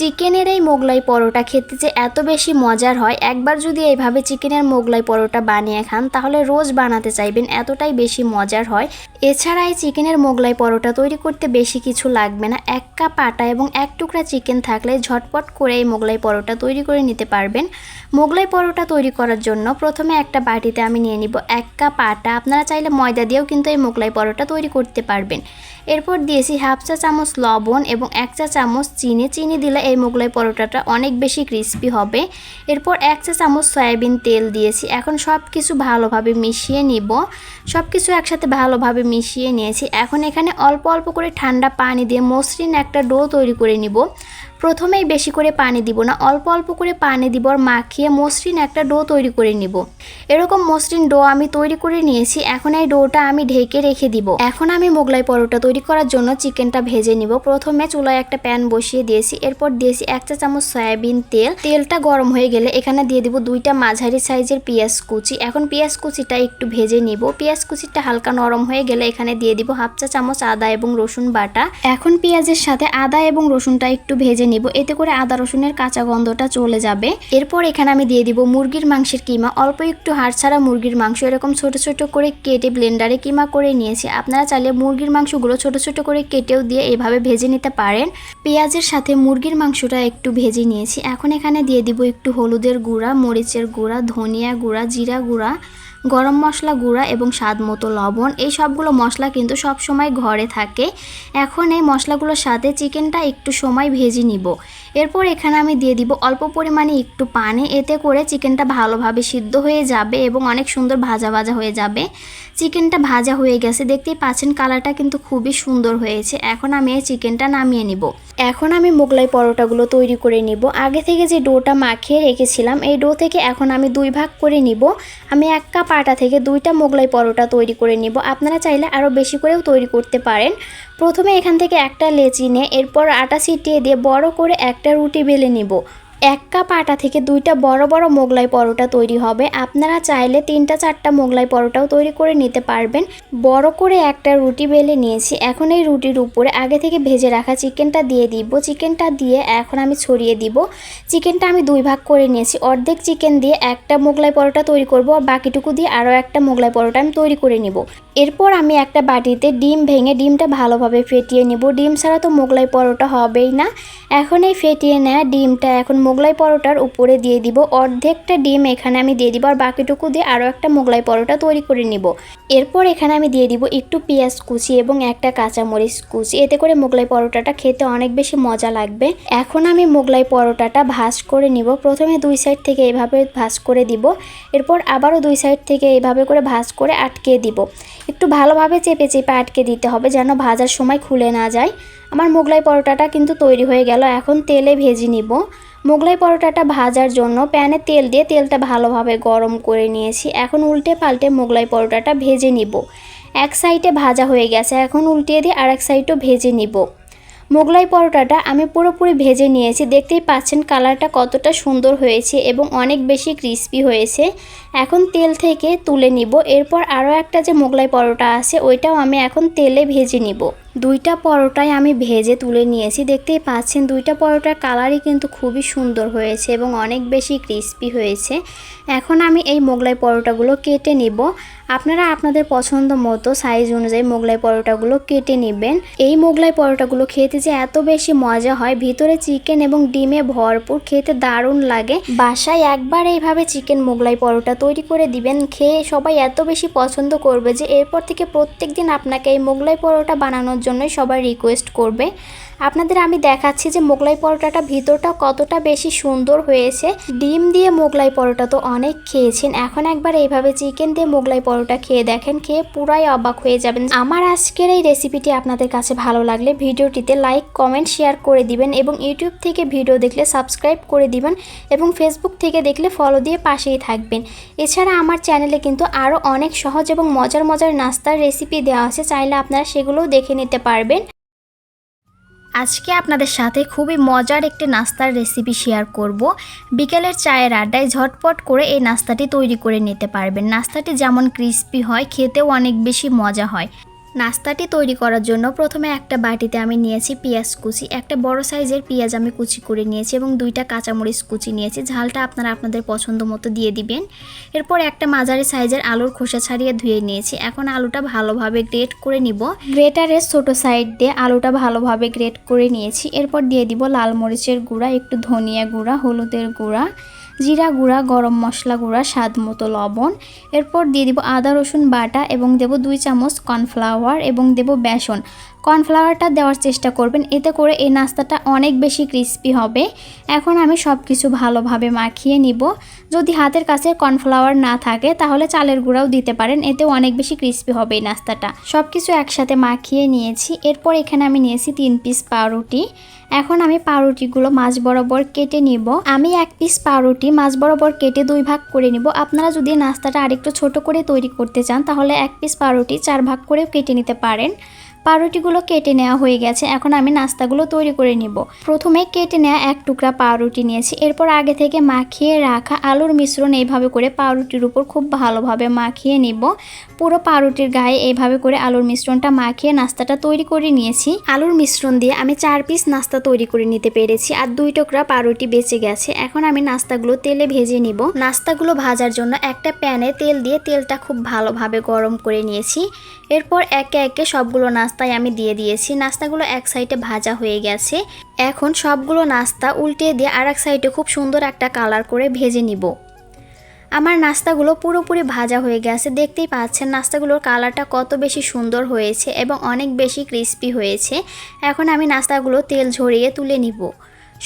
চিকেনের এই মোগলাই পরোটা খেতে যে এত বেশি মজার হয়, একবার যদি এইভাবে চিকেনের মোগলাই পরোটা বানিয়ে খান, তাহলে রোজ বানাতে চাইবেন, এতটাই বেশি মজার হয়। এছাড়া এই চিকেনের মোগলাই পরোটা তৈরি করতে বেশি কিছু লাগবে না, এক কাপ আটা এবং এক টুকরা চিকেন থাকলে ঝটপট করে এই মোগলাই পরোটা তৈরি করে নিতে পারবেন। মোগলাই পরোটা তৈরি করার জন্য প্রথমে একটা বাটিতে আমি নিয়ে নিব এক কাপ আটা, আপনারা চাইলে ময়দা দিয়েও কিন্তু এই মোগলাই পরোটা তৈরি করতে পারবেন। এরপর দিয়েছি হাফ চা চামচ লবণ এবং এক চা চামচ চিনি। চিনি দিলে এই মোগলাই পরোটাটা অনেক বেশি ক্রিস্পি হবে। এরপর এক চা চামচ সয়াবিন তেল দিয়েছি। এখন সব কিছু ভালোভাবে মিশিয়ে নিব। সব কিছু একসাথে ভালোভাবে মিশিয়ে নিয়েছি। এখন এখানে অল্প অল্প করে ঠান্ডা পানি দিয়ে মসৃণ একটা ডো তৈরি করে নিব। প্রথমেই বেশি করে পানি দিব না, অল্প অল্প করে পানি দিব আর মাখিয়ে মসৃণ একটা ডো তৈরি করে নিব। এরকম মসৃণ ডো আমি তৈরি করে নিয়েছি, এখন এই ডোটা আমি ঢেকে রেখে দিব। এখন আমি মোগলাই পরোটা তৈরি করার জন্য চিকেনটা ভেজে নিব। প্রথমে চুলায় একটা প্যান বসিয়ে দিয়েছি, এরপর দিয়েছি এক চা চামচ সয়াবিন তেল। তেলটা গরম হয়ে গেলে এখানে দিয়ে দিব দুইটা মাঝারি সাইজের পেঁয়াজ কুচি। এখন পেঁয়াজ কুচিটা একটু ভেজে নিব। পেঁয়াজ কুচিটা হালকা নরম হয়ে গেলে এখানে দিয়ে দিব হাফ চা চামচ আদা এবং রসুন বাটা। এখন পেঁয়াজের সাথে আদা এবং রসুনটা একটু ভেজে নিব। এতে করে আদা রসুনের কাঁচা গন্ধটা চলে যাবে। এরপর এখানে আমি দিয়ে দিব মুরগির মাংসের কিমা। অল্প একটু হাড় ছাড়া মুরগির মাংস এরকম ছোট ছোট করে কেটে ব্লেন্ডারে কিমা করে নিয়েছি। আপনারা চাইলে মুরগির মাংসগুলো ছোট ছোট করে কেটেও দিয়ে এভাবে ভেজে নিতে পারেন। পেঁয়াজের সাথে মুরগির মাংসটা একটু ভেজে নিয়েছি। এখন এখানে দিয়ে দিব একটু হলুদের গুঁড়া, মরিচের গুঁড়া, ধনিয়া গুঁড়া, জিরা গুঁড়া। গরম মশলা গুঁড়া এবং স্বাদ মতো লবণ, এই সবগুলো মশলা কিন্তু সব সময় ঘরে থাকে। এখন এই মশলাগুলোর সাথে চিকেনটা একটু সময় ভেজে নিব। এরপর এখানে আমি দিয়ে দিব অল্প পরিমাণে একটু পানি। এতে করে চিকেনটা ভালোভাবে সিদ্ধ হয়ে যাবে এবং অনেক সুন্দর ভাজা ভাজা হয়ে যাবে। চিকেনটা ভাজা হয়ে গেছে। দেখতেই পাচ্ছেন কালারটা কিন্তু খুবই সুন্দর হয়েছে। এখন আমি এই চিকেনটা নামিয়ে নিব। এখন আমি মোগলাই পরোটাগুলো তৈরি করে নিব। আগে থেকে যে ডোটা মাখিয়ে রেখেছিলাম, এই ডো থেকে এখন আমি দুই ভাগ করে নিব। আমি এক কাপ আটা থেকে দুইটা মোগলাই পরোটা তৈরি করে নিব। আপনারা চাইলে আরও বেশি করেও তৈরি করতে পারেন। প্রথমে এখান থেকে একটা লেচি নিয়ে এরপর আটা ছিটিয়ে দিয়ে বড় করে একটা রুটি বেলে নিব। এক কাপ আটা থেকে দুইটা বড় বড় মোগলাই পরোটা তৈরি হবে। আপনারা চাইলে তিনটা চারটা মোগলাই পরোটাও তৈরি করে নিতে পারবেন। বড় করে একটা রুটি বেলে নিয়েছি। এখন এই রুটির উপরে আগে থেকে ভেজে রাখা চিকেনটা দিয়ে দিব। চিকেনটা দিয়ে এখন আমি ছড়িয়ে দিব। চিকেনটা আমি দুই ভাগ করে নিয়েছি। অর্ধেক চিকেন দিয়ে একটা মোগলাই পরোটা তৈরি করব। আর বাকিটুকু দিয়ে আরও একটা মোগলাই পরোটা আমি তৈরি করে নিব। এরপর আমি একটা বাটিতে ডিম ভেঙে ডিমটা ভালোভাবে ফেটিয়ে নিব। ডিম ছাড়া তো মোগলাই পরোটা হবেই না। এখন এই ফেটিয়ে নেওয়া ডিমটা এখন মোগলাই পরোটার উপরে দিয়ে দিব অর্ধেকটা ডিম, এখানে আমি দিয়ে দিব আর বাকিটুকু দিয়ে আরও একটা মোগলাই পরোটা তৈরি করে নিব। এরপর এখানে আমি দিয়ে দিব একটু পেঁয়াজ কুচি এবং একটা কাঁচামরিচ কুচি। এতে করে মোগলাই পরোটাটা খেতে অনেক বেশি মজা লাগবে। এখন আমি মোগলাই পরোটাটা ভাজ করে নিব। প্রথমে দুই সাইড থেকে এভাবে ভাজ করে দিব। এরপর আবারও দুই সাইড থেকে এইভাবে করে ভাজ করে আটকে দিব। একটু ভালোভাবে চেপে চেপে আটকে দিতে হবে যেন ভাজার সময় খুলে না যায়। আমার মোগলাই পরোটাটা কিন্তু তৈরি হয়ে গেল। এখন তেলে ভেজে নিব। মোগলাই পরোটাটা ভাজার জন্য প্যানে তেল দিয়ে তেলটা ভালোভাবে গরম করে নিয়েছি। এখন উল্টে পাল্টে মোগলাই পরোটাটা ভেজে নিব। এক সাইডে ভাজা হয়ে গেছে, এখন উল্টিয়ে দিয়ে আর এক সাইডও ভেজে নিব। মোগলাই পরোটাটা আমি পুরোপুরি ভেজে নিয়েছি, দেখতেই পাচ্ছেন কালারটা কতটা সুন্দর হয়েছে এবং অনেক বেশি ক্রিস্পি হয়েছে। এখন তেল থেকে তুলে নিব, এরপর আরও একটা যে মোগলাই পরোটা আছে, ওইটাও আমি এখন তেলে ভেজে নিব। দুইটা পরোটাই আমি ভেজে তুলে নিয়েছি। দেখতেই পাচ্ছেন, দুইটা পরোটার কালারই কিন্তু খুবই সুন্দর হয়েছে এবং অনেক বেশি ক্রিস্পি হয়েছে। এখন আমি এই মোগলাই পরোটাগুলো কেটে নিব। আপনারা আপনাদের পছন্দ মতো সাইজ অনুযায়ী মোগলাই পরোটাগুলো কেটে নেবেন। এই মোগলাই পরোটাগুলো খেতে যে এত বেশি মজা হয়, ভিতরে চিকেন এবং ডিমে ভরপুর, খেতে দারুণ লাগে। বাসায় একবার এইভাবে চিকেন মোগলাই পরোটা তৈরি করে দিবেন, খেয়ে সবাই এত বেশি পছন্দ করবে যে এরপর থেকে প্রত্যেক দিন আপনাকে এই মোগলাই পরোটা বানানোর জন্যই সবাই রিকোয়েস্ট করবে। আপনাদের আমি দেখাচ্ছি যে মোগলাই পরোটাটা ভিতরটা কতটা বেশি সুন্দর হয়েছে। ডিম দিয়ে মোগলাই পরোটা তো অনেক খেয়েছেন। এখন একবার এইভাবে চিকেন দিয়ে মোগলাই পরোটা খেয়ে দেখেন, খেয়ে পুরাই অবাক হয়ে যাবেন। আমার আজকের এই রেসিপিটি আপনাদের কাছে ভালো লাগলে ভিডিওটিতে লাইক, কমেন্ট, শেয়ার করে দিবেন এবং ইউটিউব থেকে ভিডিও দেখলে সাবস্ক্রাইব করে দিবেন এবং ফেসবুক থেকে দেখলে ফলো দিয়ে পাশেই থাকবেন। এছাড়া আমার চ্যানেলে কিন্তু আরও অনেক সহজ এবং মজার মজার নাস্তার রেসিপি দেওয়া আছে, চাইলে আপনারা সেগুলোও দেখে নিতে পারবেন। আজকে আপনাদের সাথে খুবই মজার একটি নাস্তার রেসিপি শেয়ার করব। বিকেলের চায়ের আড্ডায় ঝটপট করে এই নাস্তাটি তৈরি করে নিতে পারবেন। নাস্তাটি যেমন ক্রিস্পি হয়, খেতেও অনেক বেশি মজা হয়। নাস্তাটি তৈরি করার জন্য প্রথমে একটা বাটিতে আমি নিয়েছি পেঁয়াজ কুচি, একটা বড় সাইজের পেঁয়াজ আমি কুচি করে নিয়েছি এবং দুইটা কাঁচামরিচ কুচি নিয়েছি। ঝালটা আপনারা আপনাদের পছন্দ মতো দিয়ে দিবেন। এরপর একটা মাঝারি সাইজের আলুর খোসা ছাড়িয়ে ধুয়ে নিয়েছি। এখন আলুটা ভালোভাবে গ্রেট করে নিব। গ্রেটারের ছোট সাইড দিয়ে আলুটা ভালোভাবে গ্রেট করে নিয়েছি। এরপর দিয়ে দিব লাল মরিচের গুঁড়া, একটু ধনিয়া গুঁড়া, হলুদের গুঁড়া। জিরা গুঁড়া, গরম মশলা গুঁড়া, স্বাদ মতো লবণ। এরপর দিয়ে দিব আদা, রসুন বাটা এবং দেবো দুই চামচ কর্নফ্লাওয়ার এবং দেবো বেসন। কর্নফ্লাওয়ারটা দেওয়ার চেষ্টা করবেন। এতে করে এই নাস্তাটা অনেক বেশি ক্রিস্পি হবে। এখন আমি সব কিছু ভালোভাবে মাখিয়ে নিব। যদি হাতের কাছে কর্নফ্লাওয়ার না থাকে, তাহলে চালের গুঁড়াও দিতে পারেন। এতেও অনেক বেশি ক্রিস্পি হবে এই নাস্তাটা। সব কিছু একসাথে মাখিয়ে নিয়েছি। এরপর এখানে আমি নিয়েছি তিন পিস পাউরুটি। এখন আমি পাউরুটিগুলো মাছ বরাবর কেটে নিব। আমি এক পিস পাউরুটি মাছ বরাবর কেটে দুই ভাগ করে নিব। আপনারা যদি নাস্তাটা আরেকটু ছোট করে তৈরি করতে চান, তাহলে এক পিস পাউরুটি চার ভাগ করেও কেটে নিতে পারেন। পাউরুটিগুলো কেটে নেওয়া হয়ে গেছে। এখন আমি নাস্তাগুলো তৈরি করে নিব। প্রথমে কেটে নেওয়া এক টুকরা পাউরুটি নিয়েছি। এরপর আগে থেকে মাখিয়ে রাখা আলুর মিশ্রণ এইভাবে করে পাউরুটির উপর খুব ভালোভাবে মাখিয়ে নিব। পুরো পাউরুটির গায়ে এইভাবে করে আলুর মিশ্রণটা মাখিয়ে নাস্তাটা তৈরি করে নিয়েছি। আলুর মিশ্রণ দিয়ে আমি চার পিস নাস্তা তৈরি করে নিতে পেরেছি আর দুই টুকরা পাউরুটি বেঁচে গেছে। এখন আমি নাস্তাগুলো তেলে ভেজে নিব। নাস্তাগুলো ভাজার জন্য একটা প্যানে তেল দিয়ে তেলটা খুব ভালোভাবে গরম করে নিয়েছি। এরপর একে একে সবগুলো নাস্তায় আমি দিয়ে দিয়েছি। নাস্তাগুলো এক সাইডে ভাজা হয়ে গেছে। এখন সবগুলো নাস্তা উল্টে দিয়ে আর এক সাইডে খুব সুন্দর একটা কালার করে ভেজে নিব। আমার নাস্তাগুলো পুরোপুরি ভাজা হয়ে গেছে। দেখতেই পাচ্ছেন নাস্তাগুলোর কালারটা কত বেশি সুন্দর হয়েছে এবং অনেক বেশি ক্রিস্পি হয়েছে। এখন আমি নাস্তাগুলো তেল ঝরিয়ে তুলে নিব।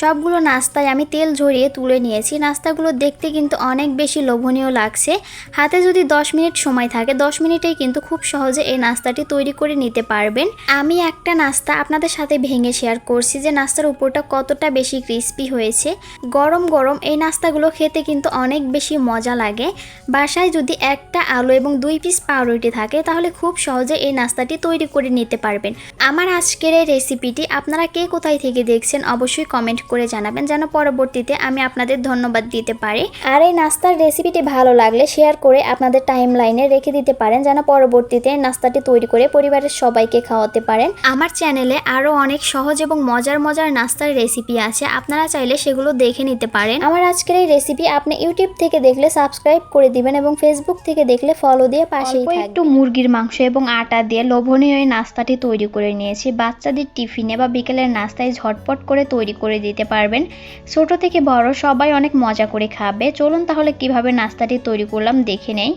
সবগুলো নাস্তায় আমি তেল ঝরিয়ে তুলে নিয়েছি। নাস্তাগুলো দেখতে কিন্তু অনেক বেশি লোভনীয় লাগছে। হাতে যদি 10 মিনিট সময় থাকে 10 মিনিটেই কিন্তু খুব সহজে এই নাস্তাটি তৈরি করে নিতে পারবেন। আমি একটা নাস্তা আপনাদের সাথে ভেঙে শেয়ার করছি যে নাস্তার উপরটা কতটা বেশি ক্রিস্পি হয়েছে। গরম গরম এই নাস্তাগুলো খেতে কিন্তু অনেক বেশি মজা লাগে। বাসায় যদি একটা আলু এবং দুই পিস পাউরুটি থাকে, তাহলে খুব সহজে এই নাস্তাটি তৈরি করে নিতে পারবেন। আমার আজকের এই রেসিপিটি আপনারা কে কোথায় থেকে দেখছেন, অবশ্যই কমেন্ট করে জানাবেন যেন পরবর্তীতে আমি আপনাদের ধন্যবাদ দিতে পারি। আর এই নাস্তার রেসিপিটি ভালো লাগলে শেয়ার করে আপনাদের টাইম লাইনে রেখে দিতে পারেন যেন পরবর্তীতে নাস্তাটি তৈরি করে পরিবারের সবাইকে খাওয়াতে পারেন। আমার চ্যানেলে আরও অনেক সহজ এবং মজার মজার নাস্তার রেসিপি আছে আপনারা চাইলে সেগুলো দেখে নিতে পারেন। আমার আজকের এই রেসিপি আপনি ইউটিউব থেকে দেখলে সাবস্ক্রাইব করে দিবেন এবং ফেসবুক থেকে দেখলে ফলো দিয়ে পাশেই অল্প একটু মুরগির মাংস এবং আটা দিয়ে লোভনীয় এই নাস্তাটি তৈরি করে নিয়েছি। বাচ্চাদের টিফিনে বা বিকেলের নাস্তায় ঝটপট করে তৈরি করে দিতে পারবেন। ছোট থেকে বড় সবাই অনেক মজা করে খাবে। চলুন তাহলে কীভাবে নাস্তাটি তৈরি করলাম দেখে নেই।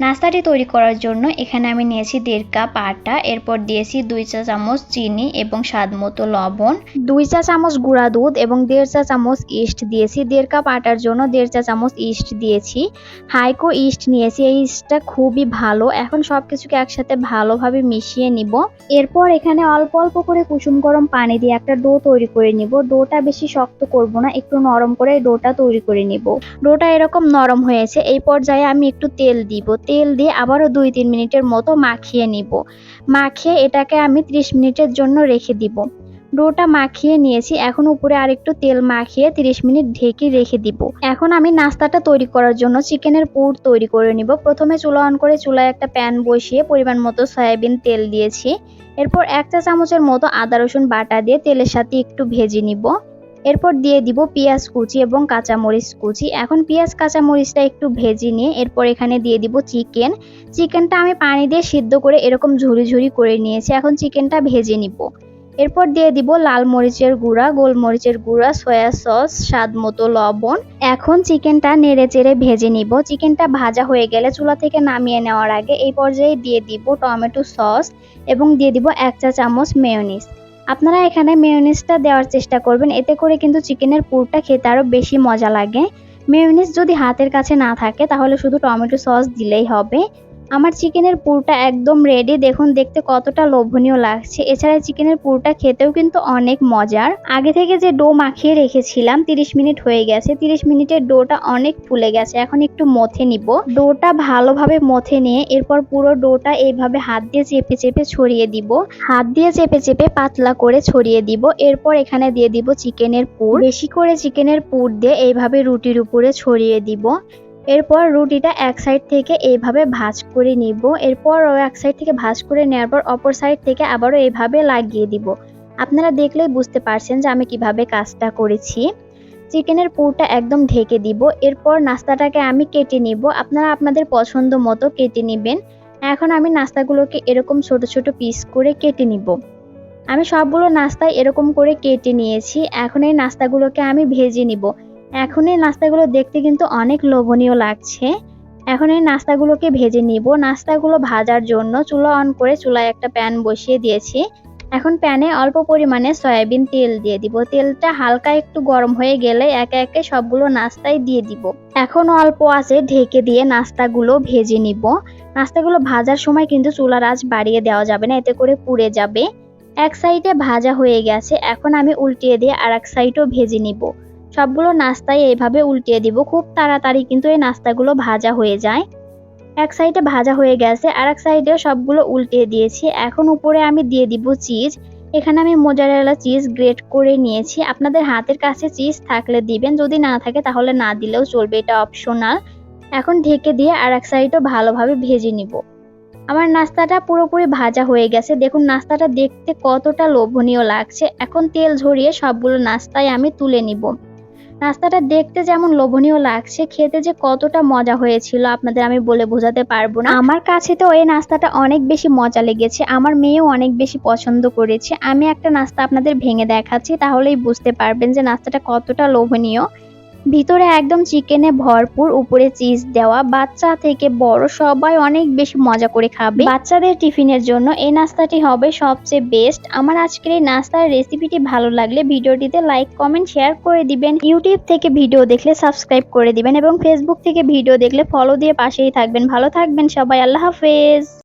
নাস্তাটি তৈরি করার জন্য এখানে আমি নিয়েছি দেড় কাপ আটা, এরপর দিয়েছি দুই চা চামচ চিনি এবং স্বাদ মতো লবণ। দুই চা চামচ গুঁড়া দুধ এবং দেড় চা চামচ ইস্ট দিয়েছি। দেড় কাপ আটার জন্য দেড় চা চামচ ইস্ট দিয়েছি। হাইকো ইস্ট নিয়েছি, এই ইস্টটা খুবই ভালো। এখন সব কিছুকে একসাথে ভালোভাবে মিশিয়ে নিব। এরপর এখানে অল্প অল্প করে কুসুম গরম পানি দিয়ে একটা ডো তৈরি করে নিব। ডোটা বেশি শক্ত করব না, একটু নরম করে ডোটা তৈরি করে নিব। ডোটা এরকম নরম হয়েছে, এই পর্যায়ে আমি একটু তেল দিব। তেল দিয়ে আবারও দুই তিন মিনিটের মতো মাখিয়ে নিব। মাখিয়ে এটাকে আমি 30 মিনিটের জন্য রেখে দিব। ডোটা মাখিয়ে নিয়েছি, এখন উপরে আরেকটু তেল মাখিয়ে 30 মিনিট ঢেকে রেখে দিব। এখন আমি নাস্তাটা তৈরি করার জন্য চিকেনের পুর তৈরি করে নিব। প্রথমে চুলা অন করে চুলায় একটা প্যান বসিয়ে পরিমাণ মতো সয়াবিন তেল দিয়েছি। এরপর এক চা চামচের মতো আদা রসুন বাটা দিয়ে তেলের সাথে একটু ভেজে নিব। এরপর দিয়ে দিব পেঁয়াজ কুচি এবং কাঁচামরিচ কুচি। এখন পেঁয়াজ, কাঁচামরিচটা একটু ভেজে নিয়ে এরপর এখানে দিয়ে দিব চিকেন। চিকেনটা আমি পানি দিয়ে সিদ্ধ করে এরকম ঝুরি ঝুরি করে নিয়েছি। এখন চিকেনটা ভেজে নিব। এরপর দিয়ে দিব লাল মরিচের গুঁড়া গোলমরিচের গুঁড়া, সয়া সস, স্বাদ মতো লবণ। এখন চিকেনটা নেড়ে চেড়ে ভেজে নিব। চিকেনটা ভাজা হয়ে গেলে চুলা থেকে নামিয়ে নেওয়ার আগে এই পর্যায়ে দিয়ে দিব টমেটো সস এবং দিয়ে দিব এক চা চামচ মেয়োনিজ। আপনারা এখানে মেয়োনিজটা দেওয়ার চেষ্টা করবেন। এতে করে কিন্তু চিকেনের পুরটা খেতে আরও বেশি মজা লাগে। মেয়োনিজ যদি হাতের কাছে না থাকে, তাহলে শুধু টমেটো সস দিলেই হবে। আমার চিকেনের পুরটা একদম রেডি দেখুন, দেখতে কতটা লোভনীয় লাগছে। এছাড়া চিকেনের পুরটা খেতেও কিন্তু অনেক মজার। আগে থেকে যে ডো মাখিয়ে রেখেছিলাম 30 মিনিট হয়ে গেছে। 30 মিনিটের ডোটা অনেক ফুলে গেছে। এখন একটু মথে নিব। ডোটা ভালোভাবে মথে নিয়ে এরপর পুরো ডোটা এইভাবে হাত দিয়ে চেপে চেপে ছড়িয়ে দিব। হাত দিয়ে চেপে চেপে পাতলা করে ছড়িয়ে দিব। এরপর এখানে দিয়ে দিব চিকেনের পুর। বেশি করে চিকেনের পুর দিয়ে এইভাবে রুটির উপরে ছড়িয়ে দিব। এরপর রুটিটা এক সাইড থেকে এইভাবে ভাঁজ করে নিব। এরপর ও এক সাইড থেকে ভাঁজ করে নেওয়ার পর অপর সাইড থেকে আবারও এইভাবে লাগিয়ে দিব। আপনারা দেখলেই বুঝতে পারছেন যে আমি কীভাবে কাজটা করেছি। চিকেনের পুরটা একদম ঢেকে দিব। এরপর নাস্তাটাকে আমি কেটে নিব। আপনারা আপনাদের পছন্দ মতো কেটে নেবেন। এখন আমি নাস্তাগুলোকে এরকম ছোট ছোট পিস করে কেটে নিব। আমি সবগুলো নাস্তায় এরকম করে কেটে নিয়েছি। এখন এই নাস্তাগুলোকে আমি ভেজে নিব। এখন এই নাস্তাগুলো দেখতে কিন্তু অনেক লোভনীয় লাগছে। এখন এই নাস্তাগুলোকে ভেজে নিব। নাস্তাগুলো ভাজার জন্য চুলা অন করে চুলায় একটা প্যান বসিয়ে দিয়েছি। এখন প্যানে অল্প পরিমাণে সয়াবিন তেল দিয়ে দিব। তেলটা হালকা একটু গরম হয়ে গেলে একে একে সবগুলো নাস্তায় দিয়ে দিব। এখন অল্প আছে ঢেকে দিয়ে নাস্তাগুলো ভেজে নিব। নাস্তাগুলো ভাজার সময় কিন্তু চুলার আঁচ বাড়িয়ে দেওয়া যাবে না, এতে করে পুড়ে যাবে। এক সাইডে ভাজা হয়ে গেছে। এখন আমি উল্টিয়ে দিয়ে আর এক সাইডও ভেজে নিব। সবগুলো নাস্তায় এইভাবে উল্টিয়ে দিব। খুব তাড়াতাড়ি কিন্তু এই নাস্তাগুলো ভাজা হয়ে যায়। এক সাইডে ভাজা হয়ে গেছে আর এক সাইডেও সবগুলো উল্টিয়ে দিয়েছি। এখন উপরে আমি দিয়ে দিব চিজ। এখানে আমি মোজারেলা চিজ গ্রেট করে নিয়েছি। আপনাদের হাতের কাছে চিজ থাকলে দিবেন, যদি না থাকে তাহলে না দিলেও চলবে, এটা অপশনাল এখন ঢেকে দিয়ে আর এক সাইডও ভালোভাবে ভেজে নিব। আমার নাস্তাটা পুরোপুরি ভাজা হয়ে গেছে। দেখুন, নাস্তাটা দেখতে কতটা লোভনীয় লাগছে। এখন তেল ঝরিয়ে সবগুলো নাস্তায় আমি তুলে নিব। নাস্তাটা দেখতে যেমন লোভনীয় লাগছে, খেতে যে কতটা মজা হয়েছিল, আপনাদের আমি বলে বোঝাতে পারব না। আমার কাছে তো এই নাস্তাটা অনেক বেশি মজা লেগেছে, আমার মেয়েও অনেক বেশি পছন্দ করেছে। আমি একটা নাস্তা আপনাদের ভেঙে দেখাচ্ছি, তাহলেই বুঝতে পারবেন যে নাস্তাটা কতটা লোভনীয়। ভিতরে একদম চিকেনে ভরপুর উপরে চিজ দেওয়া। বাচ্চা থেকে বড় সবাই অনেক বেশি মজা করে খাবে। বাচ্চাদের টিফিনের জন্য এই নাস্তাটি হবে সবচেয়ে বেস্ট আমার আজকের এই নাস্তার রেসিপিটি ভালো লাগলে ভিডিওটিতে লাইক কমেন্ট শেয়ার করে দিবেন। ইউটিউব থেকে ভিডিও দেখলে সাবস্ক্রাইব করে দিবেন এবং ফেসবুক থেকে ভিডিও দেখলে ফলো দিয়ে পাশেই থাকবেন। ভালো থাকবেন সবাই। আল্লাহ হাফেজ।